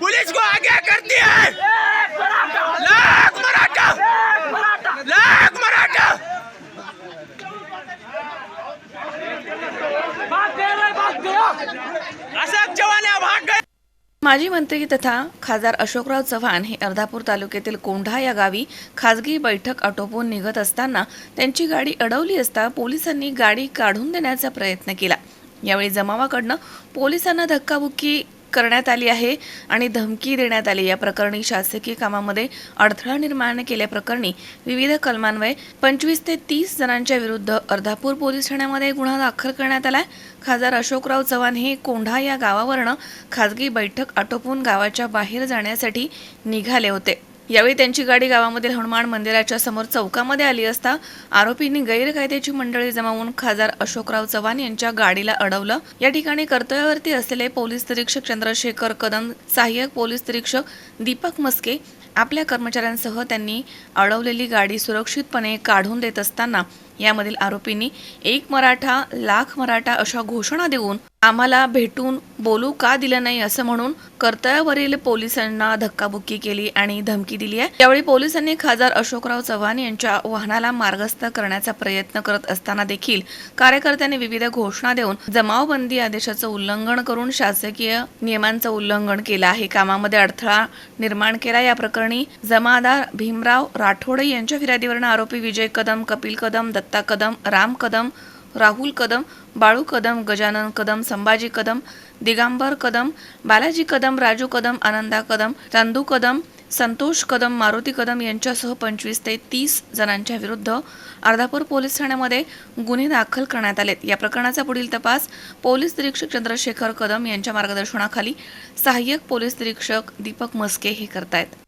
Police को आगे करती है। लाख मराठा। लाख मराठा। अशोक चव्हाण माजी मंत्री तथा खासदार अशोकराव चव्हाण हे अर्धापूर तालुक्यातील कोंढा या गावी खाजगी बैठक आटोपून निघत असताना त्यांची गाडी अडवली असता पोलिसांनी गाडी काढून देण्याचा प्रयत्न केला. यावेळी जमावाकडनं पोलिसांना धक्काबुक्की करण्यात आली आहे आणि धमकी देण्यात आली. या प्रकरणी शासकीय कामामध्ये अडथळा निर्माण केल्याप्रकरणी विविध कलमान्वये पंचवीस ते तीस जणांच्या विरुद्ध अर्धापूर पोलीस ठाण्यामध्ये गुन्हा दाखल करण्यात आलाय. खासदार अशोकराव चव्हाण हे कोंढा या गावावरनं खासगी बैठक आटोपून गावाच्या बाहेर जाण्यासाठी निघाले होते. यावेळी त्यांची गाडी गावामधील हनुमान मंदिराच्या समोर चौकामध्ये आली असता आरोपींनी गैरकायद्याची मंडळी जमावून खासदार अशोकराव चव्हाण यांच्या गाडीला अडवलं. या ठिकाणी कर्तव्यावरती असलेले पोलीस निरीक्षक चंद्रशेखर कदम सहाय्यक पोलीस निरीक्षक दीपक मस्के आपल्या कर्मचाऱ्यांसह त्यांनी अडवलेली गाडी सुरक्षितपणे काढून देत असताना यामधील आरोपींनी एक मराठा लाख मराठा अशा घोषणा देऊन आम्हाला भेटून बोलू का दिलं नाही असं म्हणून कर्तव्यावरील पोलिसांना धक्काबुक्की केली आणि धमकी दिली आहे. यावेळी पोलिसांनी खासदार अशोकराव चव्हाण यांच्या वाहनाला मार्गस्थ करण्याचा प्रयत्न करत असताना देखील कार्यकर्त्यांनी विविध घोषणा देऊन जमावबंदी आदेशाचं उल्लंघन करून शासकीय नियमांचं उल्लंघन केलं आहे. कामामध्ये अडथळा निर्माण केला. या प्रकरणी जमादार भीमराव राठोडे यांच्या फिर्यादीवरून आरोपी विजय कदम कपिल कदम दत्त कदम राम कदम राहुल कदम बाळू कदम गजानन कदम संभाजी कदम दिगांबर कदम बालाजी कदम राजू कदम आनंदा कदम चांदू कदम संतोष कदम मारुती कदम यांच्यासह पंचवीस ते तीस जणांच्या विरुद्ध अर्धापूर पोलीस ठाण्यामध्ये गुन्हे दाखल करण्यात आलेत. या प्रकरणाचा पुढील तपास पोलीस निरीक्षक चंद्रशेखर कदम यांच्या मार्गदर्शनाखाली सहाय्यक पोलीस निरीक्षक दीपक मस्के हे करतायत.